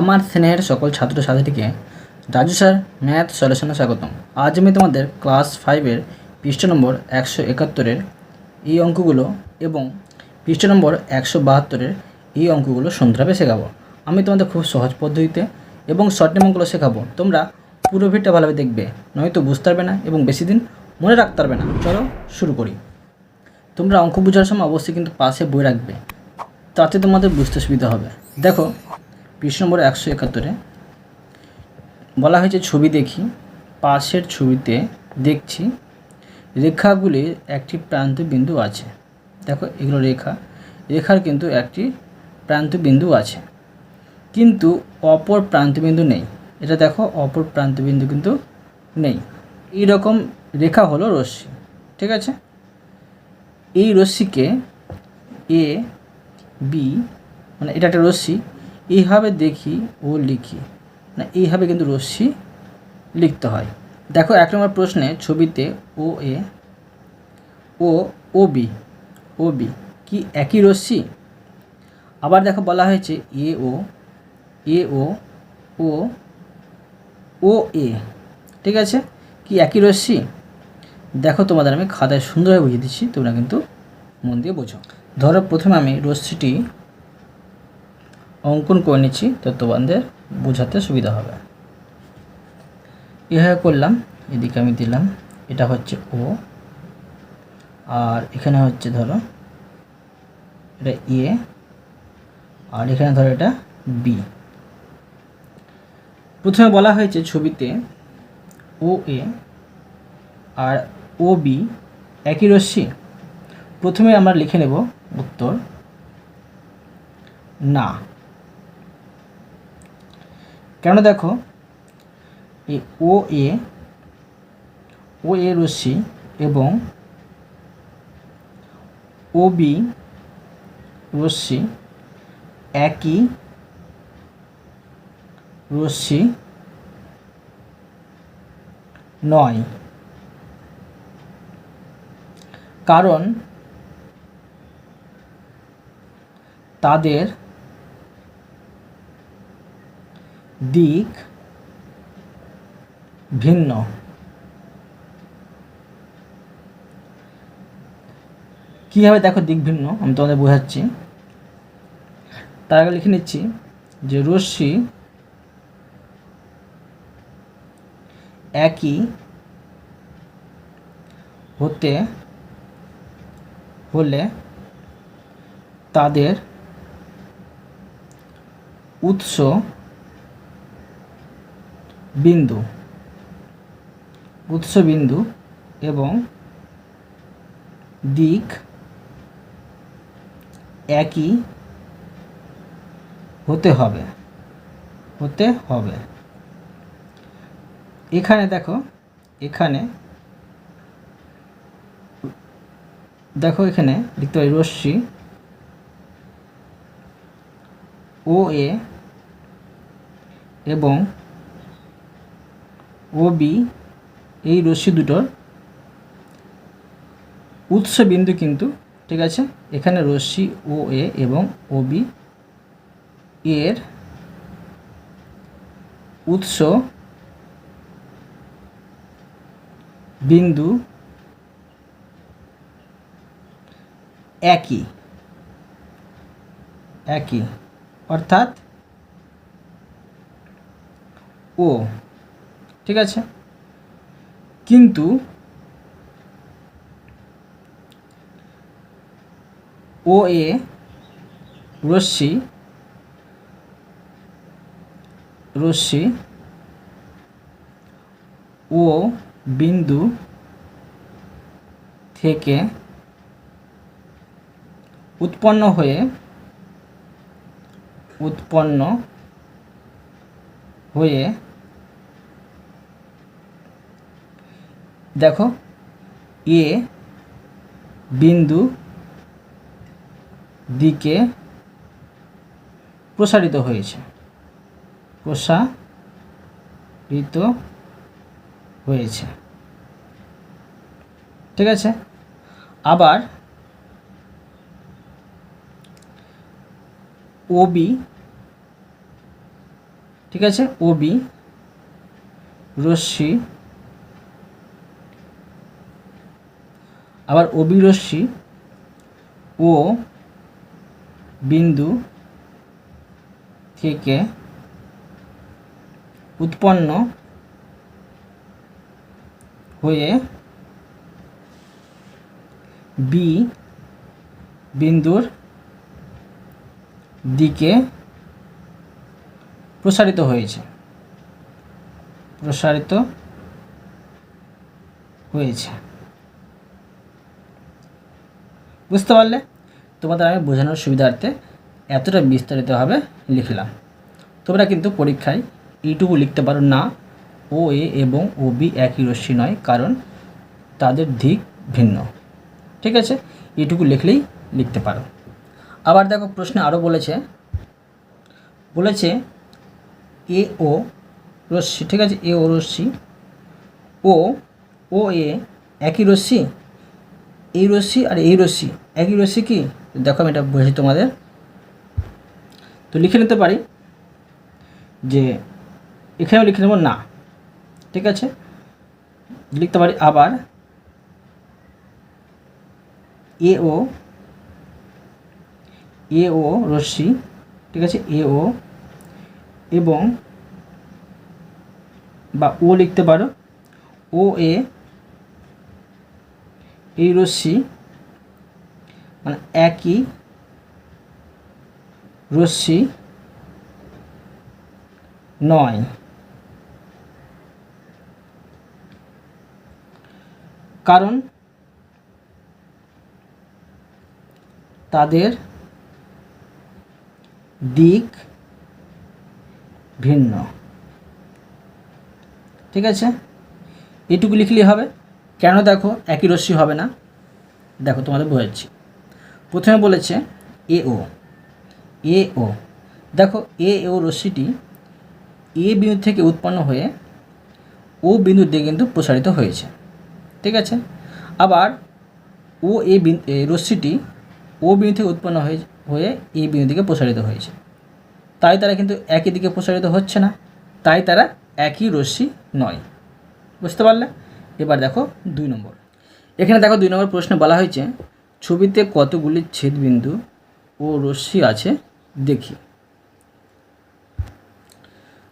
আমার স্নেহের সকল ছাত্রছাত্রীকে রাজু স্যার, ম্যাথ সলিউশনে স্বাগতম। আজ আমি তোমাদের ক্লাস ফাইভের পৃষ্ঠ নম্বর একশো একাত্তরের এই অঙ্কগুলো এবং পৃষ্ঠ নম্বর একশো বাহাত্তরের এই অঙ্কগুলো সুন্দরভাবে শেখাবো। আমি তোমাদের খুব সহজ পদ্ধতিতে এবং শর্ট অঙ্কগুলো শেখাবো। তোমরা পুরো ভিডিওটা ভালোভাবে দেখবে, নয়তো বুঝতে পারবে না এবং বেশি দিন মনে রাখতে পারবে না। চলো শুরু করি। তোমরা অঙ্ক বোঝার সময় অবশ্যই কিন্তু পাশে বই রাখবে, তাতে তোমাদের বুঝতে সুবিধা হবে। দেখো পৃষ্ঠ নম্বর একশো একাত্তরে। বলা হয়েছে, ছবি দেখি, পাশের ছবিতে দেখছি রেখাগুলির একটি প্রান্ত বিন্দু আছে। দেখো, এগুলো রেখা, রেখার কিন্তু একটি প্রান্ত বিন্দু আছে। কিন্তু অপর প্রান্তবিন্দু নেই। এটা দেখো, অপর প্রান্তবিন্দু কিন্তু নেই। এই রকম রেখা হলো রশ্মি, ঠিক আছে? এই রশ্মিকে এ বি মানে এটা একটা রশ্মি এইভাবে দেখি ও লিখি। না, এইভাবে কিন্তু রশ্মি লিখতে হয়। দেখো, এক নম্বর প্রশ্নে ছবিতে ও এ, ও ও বি ও বি কি একই রশ্মি? আবার দেখো বলা হয়েছে এ ও এ ও ও ও এ। ঠিক আছে? কি একই রশ্মি? দেখো তোমাদের আমি খাতায় সুন্দরভাবে বুঝিয়ে দিচ্ছি, তোমরা কিন্তু মন দিয়ে বোঝো। ধরো, প্রথমে আমি রশ্মিটি অঙ্কন করে নিচ্ছি তো তোমাদের বোঝাতে সুবিধা হবে। এভাবে করলাম, এদিকে আমি দিলাম, এটা হচ্ছে ও, আর এখানে হচ্ছে ধরো, এটা এ, আর এখানে ধরো এটা বি। প্রথমে বলা হয়েছে ছবিতে ও এ আর ও বি একই রশ্মি। প্রথমে আমরা লিখে নেব উত্তর না। কেন দেখো? এই ও এ ও এ রশ্মি এবং ও বি রশ্মি একই রশ্মি নয়। কারণ তাদের দিক ভিন্ন। কীভাবে দেখো দিক ভিন্ন? আমি তোমাদের বোঝাচ্ছি। তার আগে লিখে নিচ্ছি যে রশ্মি একই হতে হলে তাদের উৎস বিন্দু, উৎস বিন্দু এবং দিক একই হতে হবে হতে হবে। এখানে দেখো এখানে দেখো এখানে দেখতে পাই রশ্মি, ও এ এবং ও বি এই রশ্মি দুটোর উৎস বিন্দু কিন্তু, ঠিক আছে? এখানে রশ্মি ও এ এবং ও বি এর উৎস বিন্দু একই। একই। অর্থাৎ ও ঠিক আছে? কিন্তু ও এ রশ্মি রশ্মি ও বিন্দু থেকে উৎপন্ন হয়ে উৎপন্ন হয়ে দেখো, এ বিন্দু দিকে প্রসারিত হয়েছে। প্রসারিত হয়েছে। ঠিক আছে? আবার ওবি, ঠিক আছে? ও বি রশ্মি আবার ওবি রশ্মি ও বিন্দু থেকে উৎপন্ন হয়ে বি বিন্দুর দিকে প্রসারিত হয়েছে। প্রসারিত হয়েছে। বুঝতে পারলে? তোমাদের আমি বোঝানোর সুবিধার্থে এতটা বিস্তারিতভাবে লিখলাম। তোমরা কিন্তু পরীক্ষায় এইটুকু লিখতে পারো না। ও এ এবং ও বি একই রশ্মি নয়, কারণ তাদের দিক ভিন্ন। ঠিক আছে? এইটুকু লিখলেই লিখতে পারো। আবার দেখো, প্রশ্নে আরও বলেছে বলেছে এ ও রশ্মি, ঠিক আছে? এ ও রশ্মি। ও ও এ একই রশ্মি? এই রশ্মি আর এই রশ্মি একই রশ্মি কি? দেখো আমি এটা বুঝি তোমাদের। তো লিখে নিতে পারি যে এখানেও লিখে নেব না। ঠিক আছে? লিখতে পারি আবার। এ ও এ ও রশ্মি, ঠিক আছে? এ ও এবং বা ও লিখতে পারো। ও এ এই রশ্মি মানে একই রশ্মি নয়। কারণ তাদের দিক ভিন্ন। ঠিক আছে? এটুকু লিখলেই হবে। কেন দেখো একই রশ্মি হবে না? দেখো, তোমাদের বোঝাচ্ছি। প্রথমে বলেছে এ ও। এ ও। দেখো, এ ও রশ্মিটি এ বিন্দু থেকে উৎপন্ন হয়ে ও বিন্দুর দিকে কিন্তু প্রসারিত হয়েছে। ঠিক আছে? আবার ও এ রশ্মিটি ও বিন্দু থেকে উৎপন্ন হয়ে হয়ে এ বিন্দু দিকে প্রসারিত হয়েছে। তাই তারা কিন্তু একই দিকে প্রসারিত হচ্ছে না। তাই তারা একই রশ্মি নয়। বুঝতে পারলে? এবার দেখো দুই নম্বর। এখানে দেখো দুই নম্বর প্রশ্নে বলা হয়েছে, ছবিতে কতগুলি ছেদবিন্দু ও রশ্মি আছে দেখি।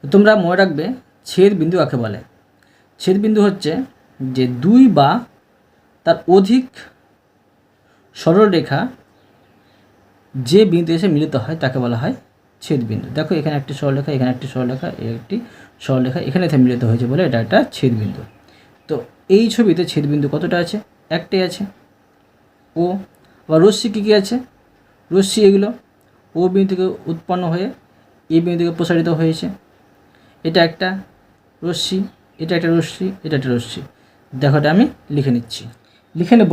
তোমরা মনে রাখবে ছেদ বিন্দু কাকে বলে? ছেদ বিন্দু হচ্ছে যে দুই বা তার অধিক সরলরেখা যে বিন্দু এসে মিলিত হয় তাকে বলা হয় ছেদ বিন্দু দেখো এখানে একটি সরলরেখা, এখানে একটি সরলরেখা একটি সরলরেখা, এখানে এসে মিলিত হয়েছে বলে এটা একটা ছেদ বিন্দু তো এই ছবিতে ছেদ বিন্দু কতটা আছে? একটাই আছে। ও বা রশ্মি কী কী আছে? রশ্মি এগুলো ও বিন্দু থেকে উৎপন্ন হয়ে এ বিন্দু থেকে প্রসারিত হয়েছে। এটা একটা রশ্মি, এটা একটা রশ্মি, এটা একটা রশ্মি। দেখো এটা আমি লিখে নিচ্ছি। লিখে নেব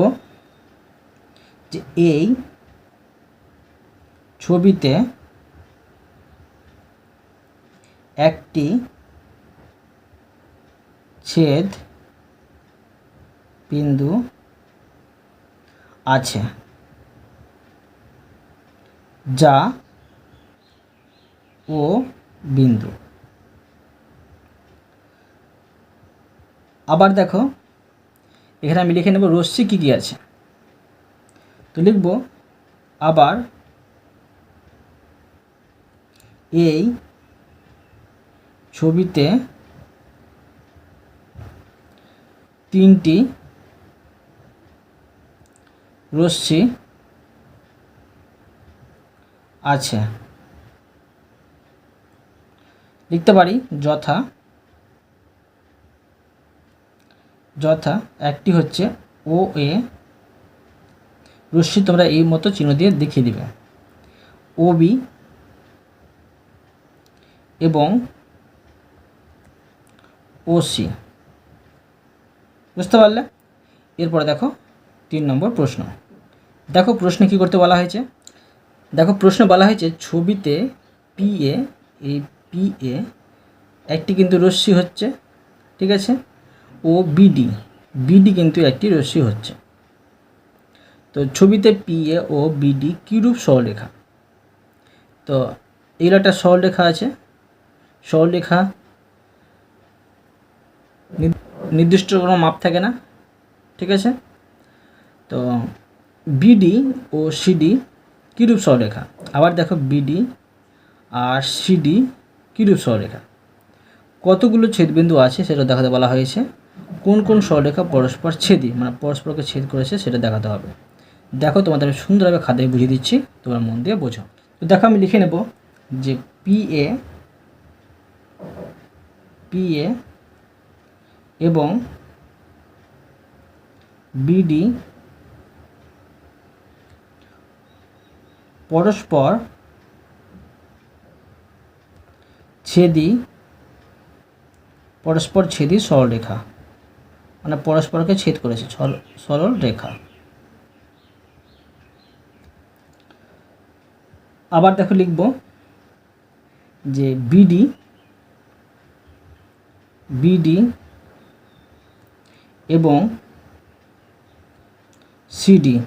যে এই ছবিতে একটি ছেদ বিন্দু আছে যা ও বিন্দু। আবার দেখো, এখানে আমি লিখে নেব রশ্মি কী কী আছে। তো লিখব আবার এই ছবিতে তিনটি রশ্মি আছে। লিখতে পারি, যথা। যথা, একটি হচ্ছে ও, এ। রশ্মি তোমরা এই মতো চিহ্ন দিয়ে দেখিয়ে দিবে। O, B. এবং ও, সি। বুঝতে পারলে? এরপরে দেখো, তিন নম্বর প্রশ্ন। দেখো প্রশ্নে কি করতে বলা হয়েছে? দেখো প্রশ্ন বলা হয়েছে, ছবিতে পি এ এই পি এ একটি কিন্তু রশ্মি হচ্ছে, ঠিক আছে? ও বিডি বিডি কিন্তু একটি রশ্মি হচ্ছে। তো ছবিতে পি এ ও বিডি কীরূপ সরলরেখা? তো এগুলো একটা সরলরেখা আছে। সরলরেখা নির্দিষ্ট কোনো মাপ থাকে না, ঠিক আছে? তো বিডি ও সিডি কীরূপ সরলরেখা? আবার দেখো বিডি আর সিডি কীরূপ সরলরেখা? কতগুলো ছেদবিন্দু আছে সেটা দেখাতে বলা হয়েছে। কোন কোন সরলরেখা পরস্পর ছেদি মানে পরস্পরকে ছেদ করেছে সেটা দেখাতে হবে। দেখো তোমাদের সুন্দরভাবে খাতায় বুঝিয়ে দিচ্ছি, তোমরা মন দিয়ে বোঝো। তো দেখো আমি লিখে নেব যে পি এ পি এ এবং বিডি পরস্পর ছেদি পরস্পর ছেদি সরলরেখা মানে পরস্পরকে ছেদ করেছে সরল- রেখা। আবার দেখো লিখব যে বিডি বিডি এবং সিডি।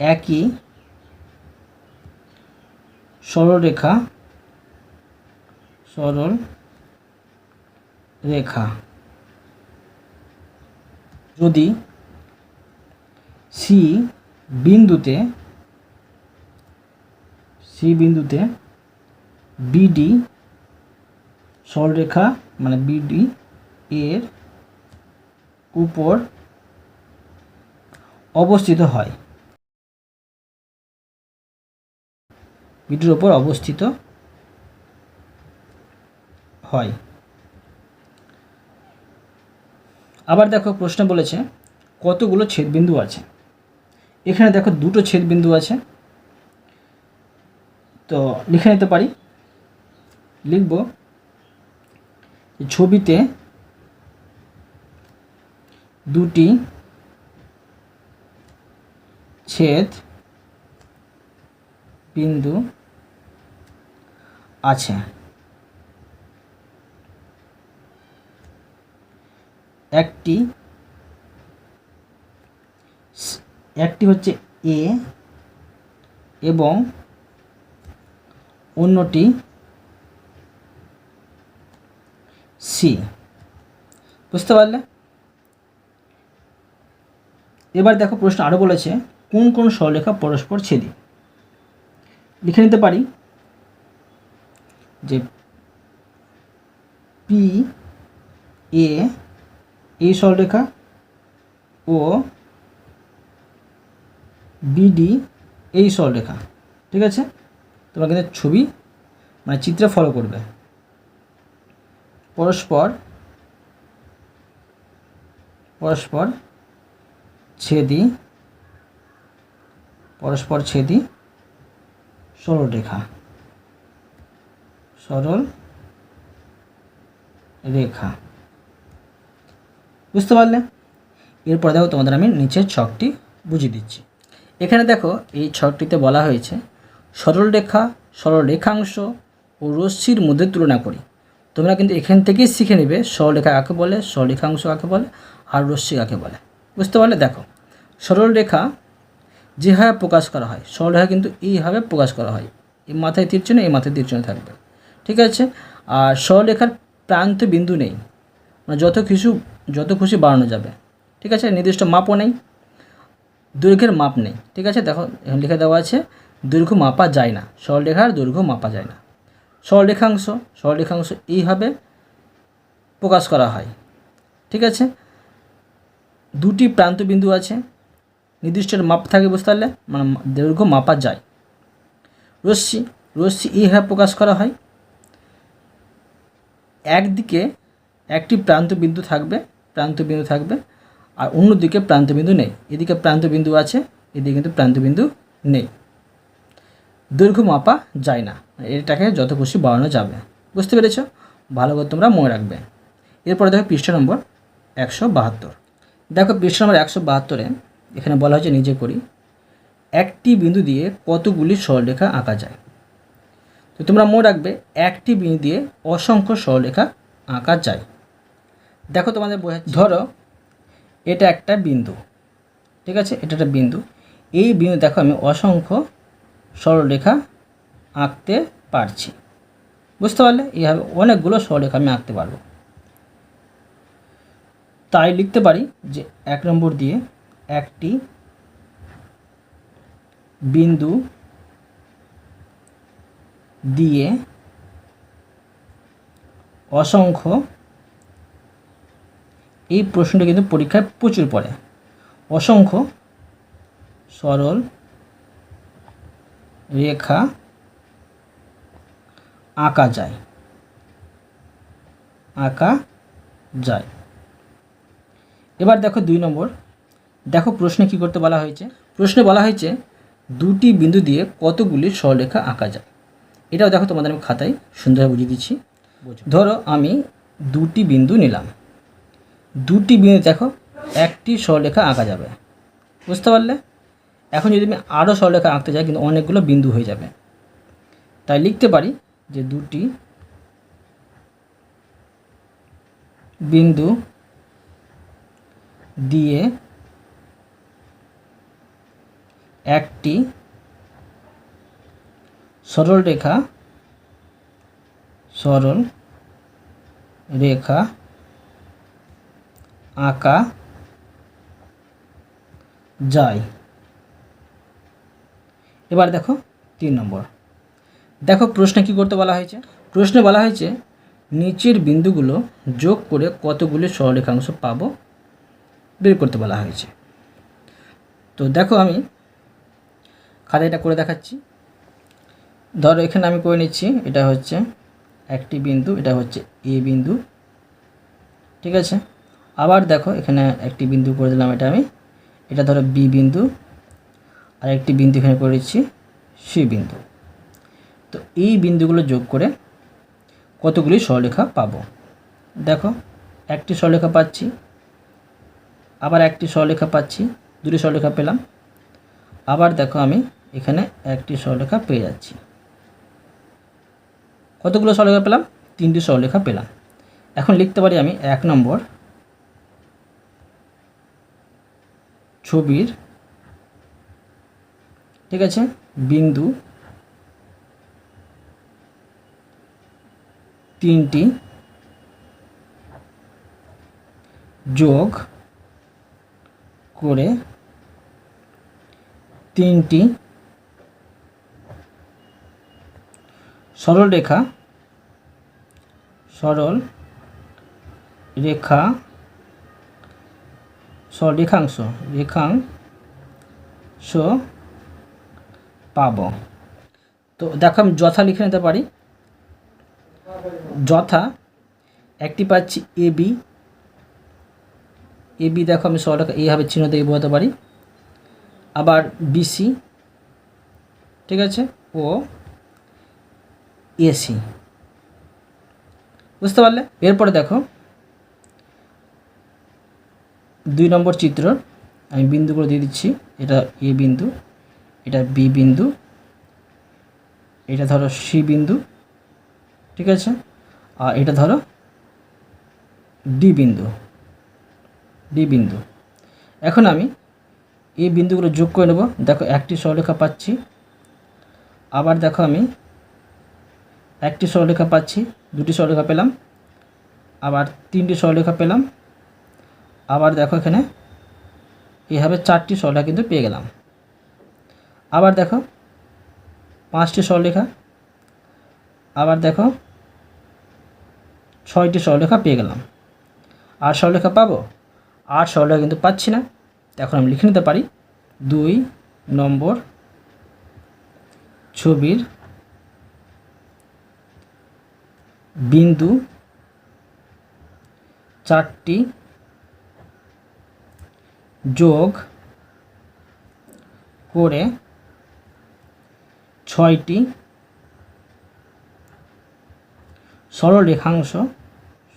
একই সরলরেখা, সরল রেখা। যদি সি বিন্দুতে সি বিন্দুতে বিডি সরলরেখা মানে বিডি এর উপর অবস্থিত হয় বিডির ওপর অবস্থিত হয়। আবার দেখো প্রশ্ন বলেছে, কতগুলো ছেদবিন্দু আছে? এখানে দেখো দুটো ছেদবিন্দু আছে। তো লিখে নিতে পারি। লিখব ছবিতে দুটি ছেদ বিন্দু আছে। একটি একটি হচ্ছে এ এবং অন্যটি সি। বুঝতে পারলে? এবার দেখো প্রশ্ন আরও বলেছে, কোন কোন সরলরেখা পরস্পর ছেদি? লিখে নিতে পারি। যে পি এ এই সরলরেখা ও বিডি এই সরলরেখা, ঠিক আছে? তোমরা কিন্তু ছবি মানে চিত্রে ফলো করবে। পরস্পর পরস্পর ছেদি পরস্পর ছেদি সরলরেখা। সরল রেখা। বুঝতে পারলে? এরপর দেখো তোমাদের আমি নিচের ছকটি বুঝিয়ে দিচ্ছি। এখানে দেখো এই ছকটিতে বলা হয়েছে, সরল রেখা, সরল রেখাংশ ও রশ্মির মধ্যে তুলনা করি। তোমরা কিন্তু এখান থেকেই শিখে নেবে সরলরেখা কাকে বলে সরলরেখাংশ কাকে বলে আর রশ্মি কাকে বলে। বুঝতে পারলে? দেখো, সরল রেখা যেভাবে প্রকাশ করা হয় সরলরেখা কিন্তু এইভাবে প্রকাশ করা হয়। এই মাথায় তীর চিহ্ন, এই মাথায় তীর চিহ্ন থাকবে। ঠিক আছে? আর সরলরেখার প্রান্ত বিন্দু নেই। মানে যত কিছু, যত খুশি বাড়ানো যাবে। ঠিক আছে? নির্দিষ্ট মাপও নেই। দৈর্ঘ্যের মাপ নেই। ঠিক আছে? দেখো, এখানে লিখে দেওয়া আছে, দৈর্ঘ্য মাপা যায় না। সরলরেখার দৈর্ঘ্য মাপা যায় না। সরলরেখাংশ সরলরেখাংশ এইভাবে প্রকাশ করা হয়। ঠিক আছে? দুটি প্রান্ত বিন্দু আছে। নির্দিষ্ট মাপ থাকে বুঝতে পারলে? মানে দৈর্ঘ্য মাপা যায়। রশ্মি রশ্মি এইভাবে প্রকাশ করা হয়। একদিকে একটি প্রান্ত বিন্দু থাকবে, প্রান্ত বিন্দু থাকবে, আর অন্যদিকে প্রান্ত বিন্দু নেই। এদিকে প্রান্ত বিন্দু আছে, এদিকে কিন্তু প্রান্ত বিন্দু নেই। দৈর্ঘ্য মাপা যায় না, এটাকে যত খুশি বাড়ানো যাবে। বুঝতে পেরেছ? ভালো করে তোমরা মনে রাখবে। এরপরে দেখো পৃষ্ঠা নম্বর একশো বাহাত্তর। দেখো পৃষ্ঠা নম্বর একশো বাহাত্তরে এখানে বলা হয়েছে, নিজে করি। একটি বিন্দু দিয়ে কতগুলি সরলরেখা আঁকা যায়? তো তোমরা মনে রাখবে একটি বিন্দু দিয়ে অসংখ্য সরলরেখা আঁকা যায়। দেখো তোমাদের বোঝা ধরো, এটা একটা বিন্দু, ঠিক আছে? এটা একটা বিন্দু। এই বিন্দু দেখো আমি অসংখ্য সরলরেখা আঁকতে পারছি। বুঝতে পারলে? এইভাবে অনেকগুলো সরলরেখা আমি আঁকতে পারব। তাই লিখতে পারি যে এক নম্বর দিয়ে একটি বিন্দু দিয়ে অসংখ্য এই প্রশ্নটা কিন্তু পরীক্ষায় প্রচুর পড়ে। অসংখ্য সরল রেখা আঁকা যায়। আঁকা যায়। এবার দেখো দুই নম্বর। দেখো প্রশ্নে কি করতে বলা হয়েছে? প্রশ্নে বলা হয়েছে, দুটি বিন্দু দিয়ে কতগুলি সরলরেখা আঁকা যায়? এটাও দেখো তোমাদের আমি খাতায় সুন্দরভাবে বুঝিয়ে দিচ্ছি। ধরো আমি দুটি বিন্দু নিলাম। দুটি বিন্দু দেখো, একটি সরলরেখা আঁকা যাবে। বুঝতে পারলে? এখন যদি আমি আরও সরলরেখা আঁকতে যাই, কিন্তু অনেকগুলো বিন্দু হয়ে যাবে। তাই লিখতে পারি যে দুটি বিন্দু দিয়ে একটি সরল রেখা সরল রেখা, আঁকা যায়। এবার দেখো তিন নম্বর। দেখো প্রশ্নে কি করতে বলা হয়েছে? প্রশ্নে বলা হয়েছে, নিচের বিন্দুগুলো যোগ করে কতগুলি সরলরেখাংশ পাবো? বের করতে বলা হয়েছে। তো দেখো আমি খাতায় এটা করে দেখাচ্ছি। ধরো, এখানে আমি করে নিচ্ছি, এটা হচ্ছে একটি বিন্দু, এটা হচ্ছে এ বিন্দু, ঠিক আছে? আবার দেখো, এখানে একটি বিন্দু করে দিলাম এটা আমি, এটা ধরো বি বিন্দু, আর একটি বিন্দু এখানে করে দিচ্ছি, সি বিন্দু। তো এই বিন্দুগুলো যোগ করে কতগুলি সরলরেখা পাবো? দেখো, একটি সরলরেখা পাচ্ছি, আবার একটি সরলরেখা পাচ্ছি, দুটি সরলরেখা পেলাম। আবার দেখো আমি এখানে একটি সরলরেখা পেয়ে যাচ্ছি। কতগুলো সরলরেখা পেলাম? তিনটি সরলরেখা পেলাম। এখন লিখতে পারি আমি এক নম্বর ছবির, ঠিক আছে, বিন্দু তিনটি যোগ করে তিনটি সরল রেখা সরল রেখা রেখাংশ রেখাংশ পাবো। তো দেখো আমি যথা লিখে নিতে পারি। যথা, একটি পাচ্ছি এ, বি। এ, বি দেখো আমি সরলরেখা এইভাবে চিহ্ন দিয়ে বোঝাতে পারি। আবার বিসি ঠিক আছে? ও এসি বুঝতে পারলে? এরপরে দেখো, দুই নম্বর চিত্র, আমি বিন্দুগুলো দিয়ে দিচ্ছি, এটা এ বিন্দু, এটা বি বিন্দু, এটা ধরো সি বিন্দু, ঠিক আছে? আর এটা ধরো ডি বিন্দু ডি বিন্দু। এখন আমি এই বিন্দুগুলো যোগ করে নেব। দেখো একটি সরলরেখা পাচ্ছি। আবার দেখো আমি একটি সরলরেখা পাচ্ছি, দুটি সরলরেখা পেলাম, আবার তিনটি সরলরেখা পেলাম, আবার দেখো এখানে এভাবে চারটি সরলরেখা কিন্তু পেয়ে গেলাম। আবার দেখো, পাঁচটি সরলরেখা আবার দেখো, ছয়টি সরলরেখা পেয়ে গেলাম। আর সরলরেখা পাবো? আর সরলরেখা কিন্তু পাচ্ছি না। এখন আমি লিখে নিতে পারি, দুই নম্বর ছবির বিন্দু চারটি যোগ করে ছয়টি সরল রেখাংশ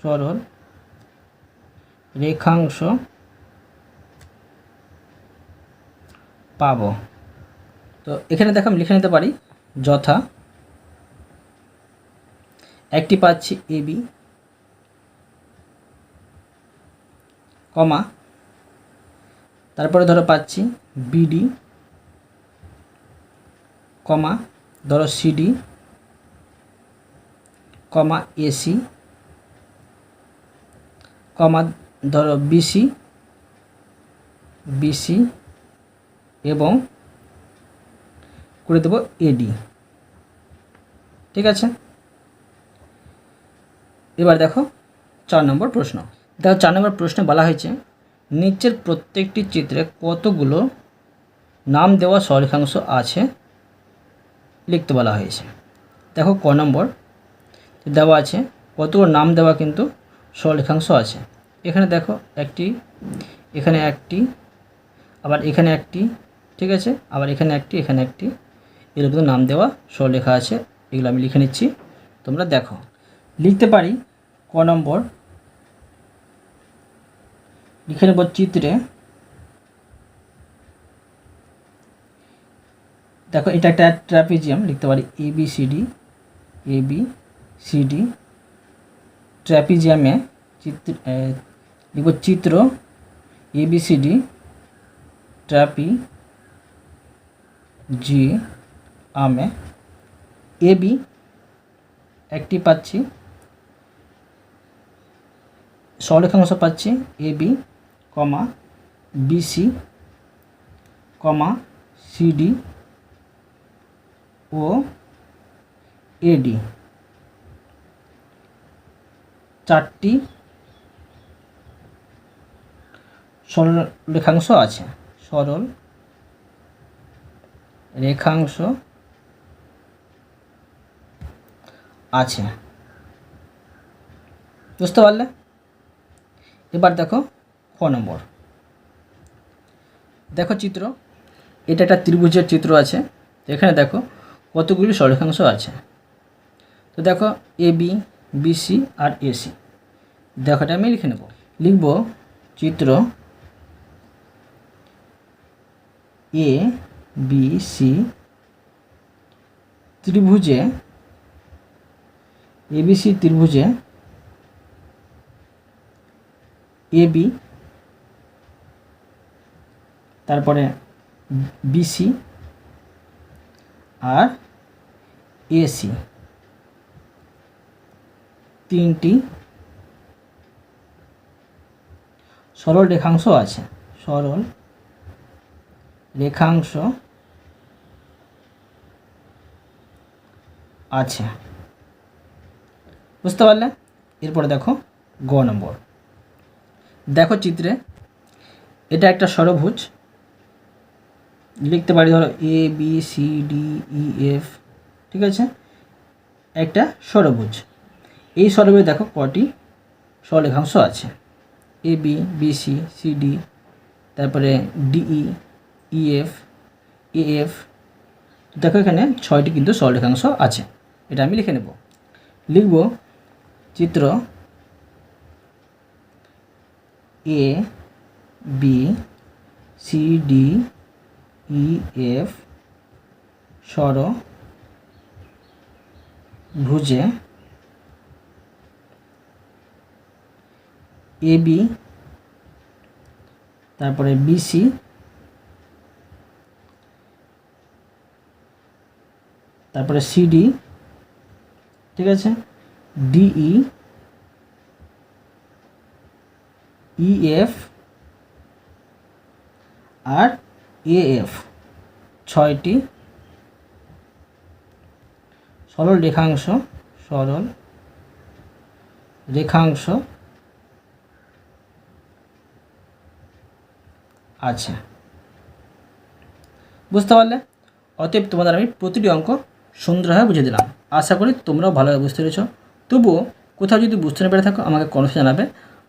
সরল রেখাংশ পাবো। তো এখানে দেখো আমি লিখে নিতে পারি যথা একটি পাচ্ছি এ বি, কমা, তারপরে ধরো পাচ্ছি বিডি কমা, ধরো সিডি কমা এসি কমা ধরো বিসি বিসি এবং করে দেবো এডি ঠিক আছে? এবার দেখো চার নম্বর প্রশ্ন। দেখো চার নম্বর প্রশ্নে বলা হয়েছে, নিচের প্রত্যেকটি চিত্রে কতগুলো নাম দেওয়া সরেখাংশ আছে লিখতে বলা হয়েছে। দেখো ক নম্বর, দেওয়া আছে, কতগুলো নাম দেওয়া কিন্তু সরলেখাংশ আছে। এখানে দেখো একটি, এখানে একটি, আবার এখানে একটি, ঠিক আছে? আবার এখানে একটি এখানে একটি, এরকম নাম দেওয়া সরলেখা আছে, এগুলো আমি লিখে নিচ্ছি, তোমরা দেখো। লিখতে পারি ক নম্বর। লিখে নেব চিত্রে। দেখো, এটা একটা ট্র্যাপিজিয়াম, লিখতে পারি A B C D A B C D ট্র্যাপিজিয়ামে চিত্র লিখব চিত্র এ বি সি ডি ট্র্যাপি জি আমে। এ বি একটি পাচ্ছি। সরেখাংশ পাচ্ছি A B comma BC comma CD O AD চারটি সরল রেখাংশ আছে। সরল রেখাংশ আছে। বুঝতে পারলে? এবার দেখো ক নম্বর। দেখো চিত্র, এটা একটা ত্রিভুজের চিত্র আছে এখানে দেখো কতগুলি সরেখাংশ আছে। তো দেখো এ বি বিসি আর এসি দেখো আমি লিখে নেব। লিখব চিত্র এ বি সি ত্রিভুজে এবিসি ত্রিভুজে এ বি তারপরে বিসি আর এসি তিনটি সরল রেখাংশ আছে। সরল রেখাংশ আছে। বুঝতে পারলে? এরপরে দেখো গ নম্বর। দেখো চিত্রে, এটা একটা ষড়ভুজ লিখতে পারি ধরো A B C D E F ঠিক আছে? একটা ষড়ভুজ এই ষড়ভুজে দেখো কটি সরলেখাংশ আছে। A B B C C D তারপরে ডিই ইএফ এ এফ দেখো এখানে ছয়টি কিন্তু সরলেখাংশ আছে। এটা আমি লিখে নেব। লিখব চিত্র A B C D E F সর, ভুজে এ বি তারপরে বিসি তারপরে সিডি ঠিক আছে? ডিই ইএফ আর এএফ ছয়টি সরল রেখাংশ সরল রেখাংশ আছে। বুঝতে পারলে? অতএব তোমাদের আমি প্রতিটি অঙ্ক সুন্দরভাবে বুঝিয়ে দিলাম। আশা করি তোমরাও ভালোভাবে বুঝতে পেরেছ। তবুও কোথাও যদি বুঝতে না পেরে থাকো, আমাকে কমেন্টে জানাবে।